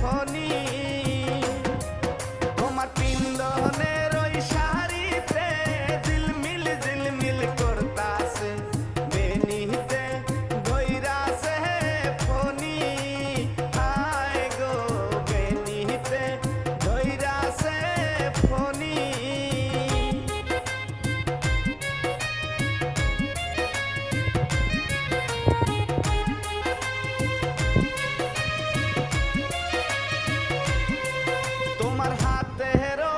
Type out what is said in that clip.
Fani তেহরা